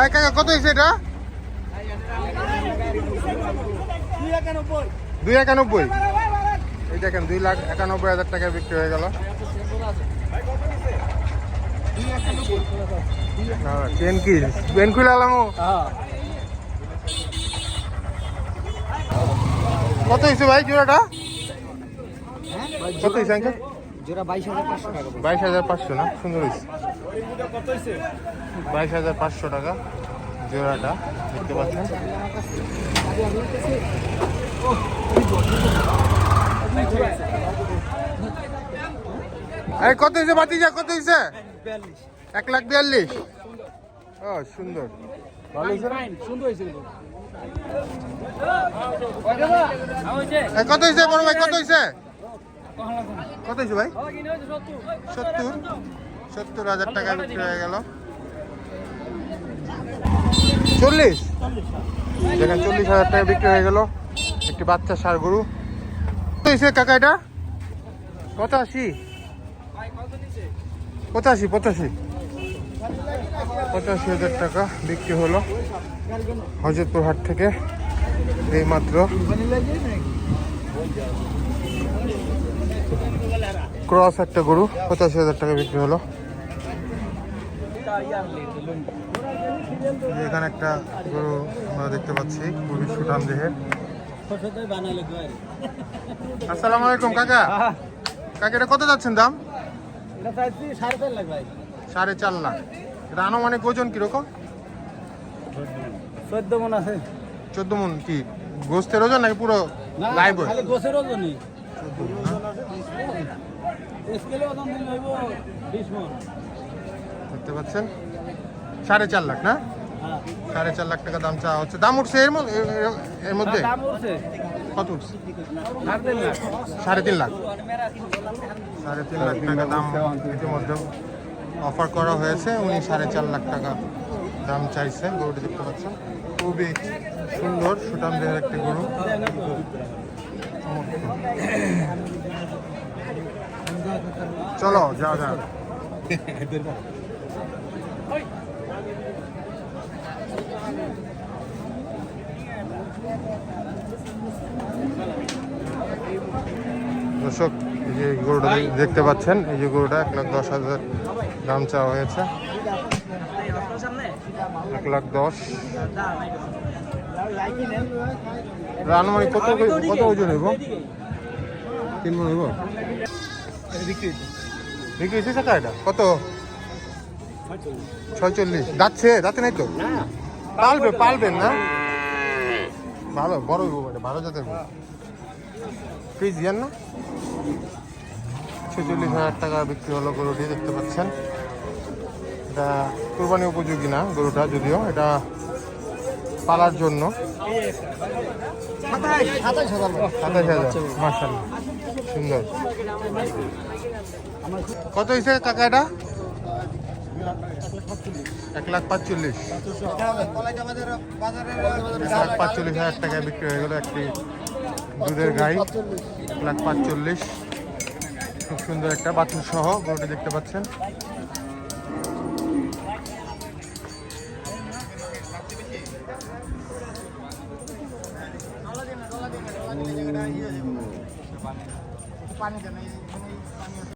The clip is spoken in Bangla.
এই কাকা, কত হয়েছে এটা? দুই একানব্বই। এই দেখেন, দুই লাখ একানব্বই হাজার টাকায় বিক্রি হয়ে গেল। আলামো কত হয়েছে ভাই জোড়াটা? কত হয়েছে জোড়া বাইশ হাজার পাঁচশো টাকা বাইশ হাজার পাঁচশো না? সুন্দর হয়েছে বাইশ হাজার পাঁচশো টাকা জোড়াটা দেখতে পাচ্ছেন? আরে কত হয়েছে বাতিজা? কত হয়েছে এক লাখ বিয়াল্লিশ। ও সুন্দর। ভালো হয়েছে? কত হয়েছে বড় ভাই? কত হয়েছে কত হয়েছে ভাই? সত্তর। সত্তর হাজার টাকা বিক্রি হয়ে গেল। চল্লিশ? দেখেন, চল্লিশ হাজার টাকা বিক্রি হয়ে গেল। একটি বাচ্চা সার গরু। কত হয়েছে কাকা এটা? পঁচাশি। পঁচাশি পঁচাশি। পঁচাশি হাজার টাকা বিক্রি হলো হজরতপুর হাট থেকে। এই মাত্র ক্রস একটা গরু পঁচাশি হাজার টাকা বিক্রি হলো। এখানে একটা গরু আমরা দেখতে পাচ্ছি খুবই সুঠাম দেহের। আসসালামু আলাইকুম কাকা। কাকা এটা কত যাচ্ছেন দাম? সাড়ে চার লাখ। এটা আনুমানিক ওজন কীরকম? চোদ্দ মন আছে চোদ্দ মন কি? গোস্তের ওজন নাকি পুরো লাইভ গোছের ওজনই। দেখতে পাচ্ছেন? সাড়ে চার লাখ না? হ্যাঁ। সাড়ে চার লাখ টাকা দাম চাওয়া হচ্ছে। দাম উঠছে এর এর- মধ্যে? কত উঠছে? সাড়ে তিন লাখ। সাড়ে তিন লাখ। টাকা দাম ইতিমধ্যে অফার করা হয়েছে। উনি সাড়ে চার লাখ টাকা দাম চাইছে গরুটি দেখতে পাচ্ছেন। খুবই সুন্দর সুঠাম দেহের একটি গরু। চলো যা যা দর্শক, এই যে গরুটা দেখতে পাচ্ছেন, এই যে গরুটা এক লাখ দশ হাজার দাম চাওয়া হয়েছে। এক লাখ দশ। আনুমানিক কত কত ওজন হইব? তিন মন হইব? বিক্রি হয়েছে। টাকা এটা কত? ছয়চল্লিশ। যাচ্ছে? যাতে নাই তো? পালবে পালবেন না? ভালো বড় ভালো জাতের গরু। ফ্রিজ ইয়ার না? ছেচল্লিশ হাজার টাকা বিক্রি হলো গরুটি দেখতে পাচ্ছেন। এটা কোরবানি উপযোগী না গরুটা যদিও এটা পালার জন্য। সাতাশ হাজার। মার্শাল সুন্দর। কত হয়েছে কাকা এটা? এক লাখ পাঁচচল্লিশ। এক লাখ পাঁচচল্লিশ হাজার টাকায় বিক্রি হয়ে গেল একটি দুধের গাই। এক লাখ পাঁচচল্লিশ। খুব সুন্দর একটা বাথরুম সহ, গরুটি দেখতে পাচ্ছেন। Tu panas de una